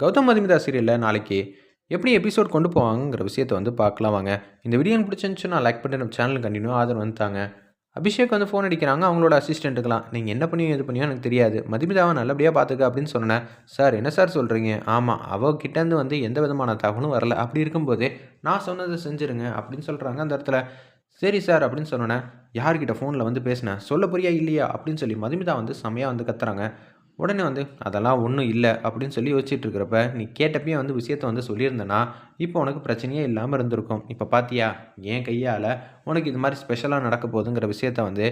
கௌதம் மதுமிதா சீரியலில் நாளைக்கு எப்படி எபிசோட் கொண்டு போவாங்கங்கிற விஷயத்தை வந்து பார்க்கலாம் வாங்க. இந்த வீடியோ பிடிச்சிருந்துச்சுன்னா லைக் பண்ணி நம்ம சேனல் கண்டினியூ ஆதரவு வந்துட்டாங்க. அபிஷேக் வந்து ஃபோன் அடிக்கிறாங்க அவங்களோட அசிஸ்டண்ட்டுக்கெலாம் நீங்கள் என்ன பண்ணியோ இது பண்ணியோ எனக்கு தெரியாது. மதுமிதாவை நல்லபடியாக பார்த்துக்க அப்படின்னு சொன்னேன். சார் என்ன சார் சொல்கிறீங்க ஆமாம் அவகிட்டேருந்து வந்து எந்த விதமான தகவலும் வரல. அப்படி இருக்கும்போது நான் சொன்னதை செஞ்சுருங்க அப்படின்னு சொல்கிறாங்க அந்த இடத்துல. சரி சார் அப்படின்னு சொன்னோன்னே யார்கிட்ட ஃபோனில் வந்து பேசினேன்? சொல்ல புரியா இல்லையா? அப்படின்னு சொல்லி மதுமிதா வந்து செமையாக வந்து கத்துறாங்க. உடனே வந்து அதெல்லாம் ஒன்றும் இல்லை அப்படின்னு சொல்லி யோசிச்சுட்டு இருக்கிறப்ப நீ கேட்டப்பயே வந்து விஷயத்த வந்து சொல்லியிருந்தேன்னா இப்போ உனக்கு பிரச்சனையே இல்லாமல் இருந்திருக்கும். இப்போ பார்த்தியா என் கையால் உனக்கு இது மாதிரி ஸ்பெஷலாக நடக்க போகுதுங்கிற விஷயத்த வந்து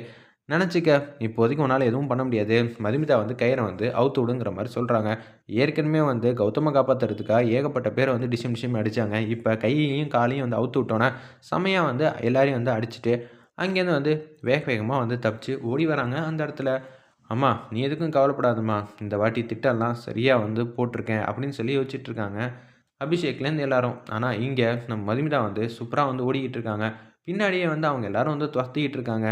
நினச்சிக்க. இப்போதைக்கு உன்னால் எதுவும் பண்ண முடியாது. மதுமிதா வந்து கயிறை வந்து அவுத்து விடுங்கிற மாதிரி சொல்கிறாங்க ஏற்கனவே வந்து கௌதம காப்பாற்றுறதுக்காக ஏகப்பட்ட பேரை வந்து டிசிம் டிசிம் அடித்தாங்க இப்போ கையையும் காலையும் வந்து அவுத்து விட்டோன்னே செமையாக வந்து எல்லாரையும் வந்து அடிச்சுட்டு அங்கேருந்து வந்து வேக வேகமாக வந்து தப்பிச்சு ஓடி வராங்க அந்த இடத்துல. அம்மா நீ எதுக்கும் கவலைப்படாதம்மா. இந்த வாட்டி திட்டம்லாம் சரியாக வந்து போட்டிருக்கேன் அப்படின்னு சொல்லி யோசிச்சுட்ருக்காங்க அபிஷேக்லேருந்து எல்லாரும். ஆனால் இங்கே நம்ம மதுமிதா வந்து சூப்பராக வந்து ஓடிக்கிட்டு இருக்காங்க பின்னாடியே வந்து அவங்க எல்லாரும் வந்து துரத்திக்கிட்டு இருக்காங்க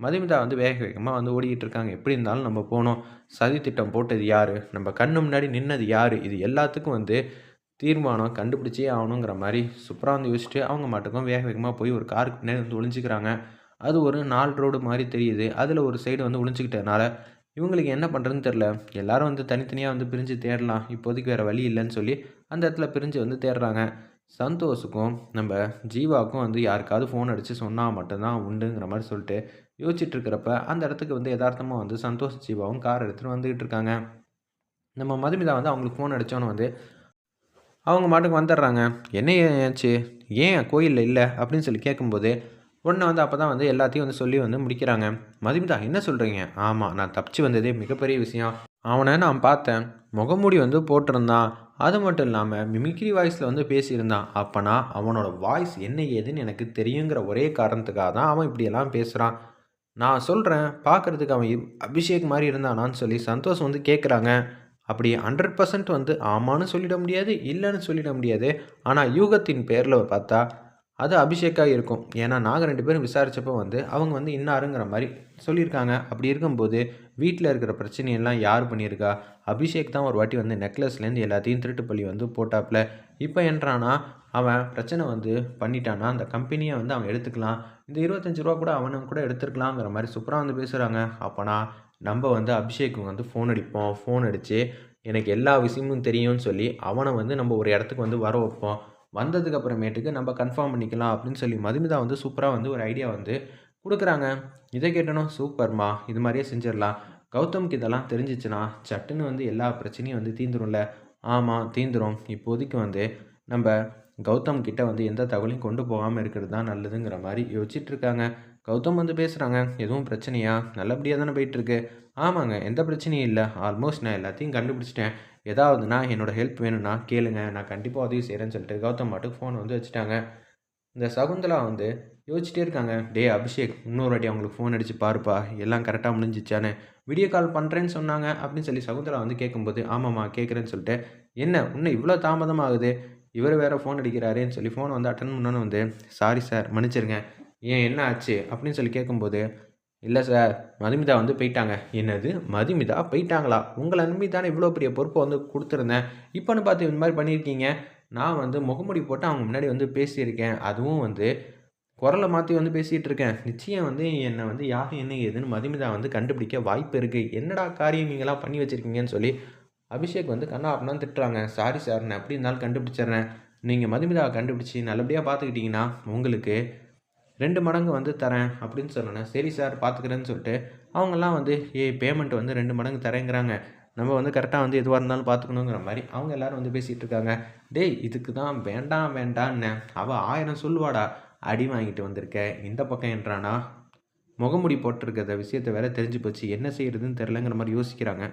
மதுமிதா வந்து வேக வேகமாக வந்து ஓடிக்கிட்டு இருக்காங்க எப்படி இருந்தாலும் நம்ம போனோம் சதி திட்டம் போட்டது யார்? நம்ம கண்ணு முன்னாடி நின்னது யார்? இது எல்லாத்துக்கும் வந்து தீர்மானம் கண்டுபிடிச்சே ஆகணுங்கிற மாதிரி சூப்பராக வந்து யோசிச்சுட்டு அவங்க மட்டுக்கும் வேக வேகமாக போய் ஒரு காருக்கு பின்னாடி வந்து ஒழிஞ்சிக்கிறாங்க அது ஒரு நாலு ரோடு மாதிரி தெரியுது. அதில் ஒரு சைடு வந்து ஒழிஞ்சிக்கிட்டதுனால இவங்களுக்கு என்ன பண்ணுறதுன்னு தெரில எல்லோரும் வந்து தனித்தனியாக வந்து பிரிஞ்சு தேடலாம். இப்போதைக்கு வேறு வழி இல்லைன்னு சொல்லி அந்த இடத்துல பிரிஞ்சு வந்து தேடுறாங்க. சந்தோஷுக்கும் நம்ம ஜீவாவுக்கும் வந்து யாருக்காவது ஃபோன் அடித்து சொன்னால் மட்டும்தான் உண்டுங்கிற மாதிரி சொல்லிட்டு யோசிச்சுட்டு இருக்கிறப்ப அந்த இடத்துக்கு வந்து யதார்த்தமாக வந்து சந்தோஷ் ஜீவாவும் கார் எடுத்துகிட்டு வந்துக்கிட்டு இருக்காங்க. நம்ம மதுமிதா வந்து அவங்களுக்கு ஃபோன் அடித்தோன்னு வந்து அவங்க மாட்டுக்கு வந்துடுறாங்க. என்ன ஏச்சு ஏன் கோயிலில் இல்லை? அப்படின்னு சொல்லி கேட்கும்போது உடனே வந்து அப்போ தான் வந்து எல்லாத்தையும் வந்து சொல்லி வந்து முடிக்கிறாங்க. மதுமிதா என்ன சொல்கிறீங்க ஆமாம் நான் தப்பிச்சு வந்ததே மிகப்பெரிய விஷயம். அவனை நான் பார்த்தேன். முகமூடி வந்து போட்டிருந்தான். அது மட்டும் இல்லாமல் மிமிக்ரி வாய்ஸில் வந்து பேசியிருந்தான். அப்போனா அவனோட வாய்ஸ் என்ன ஏதுன்னு எனக்கு தெரியுங்கிற ஒரே காரணத்துக்காக தான் அவன் இப்படியெல்லாம் பேசுகிறான் நான் சொல்கிறேன் பார்க்குறதுக்கு அவன் அபிஷேக் மாதிரி இருந்தானான்னு சொல்லி சந்தோஷம் வந்து கேட்குறாங்க அப்படி ஹண்ட்ரட் பர்சன்ட் வந்து ஆமான்னு சொல்லிட முடியாது இல்லைன்னு சொல்லிட முடியாது. ஆனால் யூகத்தின் பேரில் பார்த்தா அது அபிஷேக்காக இருக்கும். ஏன்னா நாங்கள் ரெண்டு பேரும் விசாரித்தப்போ வந்து அவங்க வந்து இன்னாருங்கிற மாதிரி சொல்லியிருக்காங்க. அப்படி இருக்கும்போது வீட்டில் இருக்கிற பிரச்சனையெல்லாம் யார் பண்ணியிருக்கா? அபிஷேக் தான் ஒரு வாட்டி வந்து நெக்லஸ்லேருந்து எல்லாத்தையும் திருட்டு பள்ளி வந்து போட்டாப்புல. இப்போ என்றானா அவன் பிரச்சனை வந்து பண்ணிட்டானா அந்த கம்பெனியை வந்து அவன் எடுத்துக்கலாம். இந்த இருபத்தஞ்சி ரூபா கூட அவனும் கூட எடுத்துருக்கலாங்கிற மாதிரி சூப்பராக வந்து பேசுகிறாங்க அப்போனா நம்ம வந்து அபிஷேக்கு வந்து ஃபோன் அடிப்போம். ஃபோன் அடித்து எனக்கு எல்லா விஷயமும் தெரியும்னு சொல்லி அவனை வந்து நம்ம ஒரு இடத்துக்கு வந்து வர வைப்போம். வந்ததுக்கு அப்புறமேட்டுக்கு நம்ம கன்ஃபார்ம் பண்ணிக்கலாம் அப்படின்னு சொல்லி மதுமிதா வந்து சூப்பராக வந்து ஒரு ஐடியா வந்து கொடுக்குறாங்க. இதை கேட்டனும் சூப்பர்மா இது மாதிரியே செஞ்சிடலாம். கௌதம்க்கு இதெல்லாம் தெரிஞ்சிச்சுன்னா சட்டுன்னு வந்து எல்லா பிரச்சனையும் வந்து தீந்துரும்ல. ஆமாம் தீந்துரும். இப்போதைக்கு வந்து நம்ம கௌதம் கிட்ட வந்து எந்த தகவலையும் கொண்டு போகாமல் இருக்கிறது தான் நல்லதுங்கிற மாதிரி யோசிச்சுட்ருக்காங்க கௌதம் வந்து பேசுகிறாங்க எதுவும் பிரச்சனையா? நல்லபடியாக தானே போயிட்டுருக்கு. ஆமாங்க எந்த பிரச்சனையும் இல்லை. ஆல்மோஸ்ட் நான் எல்லாத்தையும் கண்டுபிடிச்சிட்டேன். ஏதாவதுனா என்னோடய ஹெல்ப் வேணும்னா கேளுங்க. நான் கண்டிப்பாக உதவி செய்கிறேன்னு சொல்லிட்டு கௌதம் மாட்டுக்கு ஃபோன் வந்து வச்சுட்டாங்க. இந்த சகுந்தலா வந்து யோசிச்சிட்டே இருக்காங்க. டே அபிஷேக் இன்னொரு வாட்டி அவங்களுக்கு ஃபோன் அடித்து பாருப்பா. எல்லாம் கரெக்டாக முடிஞ்சிச்சான்னு வீடியோ கால் பண்ணுறேன்னு சொன்னாங்க அப்படின்னு சொல்லி சகுந்தலா வந்து கேட்கும்போது ஆமாம்மா கேட்குறேன்னு சொல்லிட்டு என்ன இன்னும் இவ்வளோ தாமதமாகுது? இவர் வேறு ஃபோன் அடிக்கிறாருன்னு சொல்லி ஃபோன் வந்து அட்டன் பண்ணோன்னு வந்து சாரி சார் மன்னிச்சிருங்க. ஏன் என்ன ஆச்சு அப்படின்னு சொல்லி கேட்கும்போது இல்லை சார் மதுமிதா வந்து போயிட்டாங்க. என்னது? மதுமிதா போயிட்டாங்களா? உங்களை நம்பி தானே இவ்வளோ பெரிய பொறுப்பை வந்து கொடுத்துருந்தேன். இப்போன்னு பார்த்து இந்த மாதிரி பண்ணியிருக்கீங்க. நான் வந்து முகமுடி போட்டு அவங்க முன்னாடி வந்து பேசியிருக்கேன். அதுவும் வந்து குரலை மாற்றி வந்து பேசிகிட்டு இருக்கேன். நிச்சயம் வந்து என்னை வந்து யார் என்ன ஏதுன்னு மதுமிதா வந்து கண்டுபிடிக்க வாய்ப்பு இருக்குது என்னடா காரியம் நீங்களாம் பண்ணி வச்சுருக்கீங்கன்னு சொல்லி அபிஷேக் வந்து கண்ணா அப்படின்னா திட்டுறாங்க. சாரி சார் நான் எப்படி இருந்தாலும் கண்டுபிடிச்சிட்றேன். நீங்கள் மதுமிதாவை கண்டுபிடிச்சி நல்லபடியாக பார்த்துக்கிட்டிங்கன்னா உங்களுக்கு ரெண்டு மடங்கு வந்து தரேன் அப்படின்னு சொன்னேன் சரி சார் பார்த்துக்கிறேன்னு சொல்லிட்டு அவங்கெல்லாம் வந்து ஏ பேமெண்ட் வந்து ரெண்டு மடங்கு தரேங்கிறாங்க. நம்ம வந்து கரெக்டாக வந்து எதுவாக இருந்தாலும் பார்த்துக்கணுங்கிற மாதிரி அவங்க எல்லோரும் வந்து பேசிகிட்டு இருக்காங்க. டேய் இதுக்கு தான் வேண்டாம் வேண்டான்னு அவள் ஆயிரம் சொல்லுவாடா. அடி வாங்கிட்டு வந்திருக்க. இந்த பக்கம் என்றானா? முகமுடி போட்டிருக்கிற விஷயத்த வேற தெரிஞ்சு போச்சு. என்ன செய்யறதுன்னு தெரிலங்கிற மாதிரி யோசிக்கிறாங்க.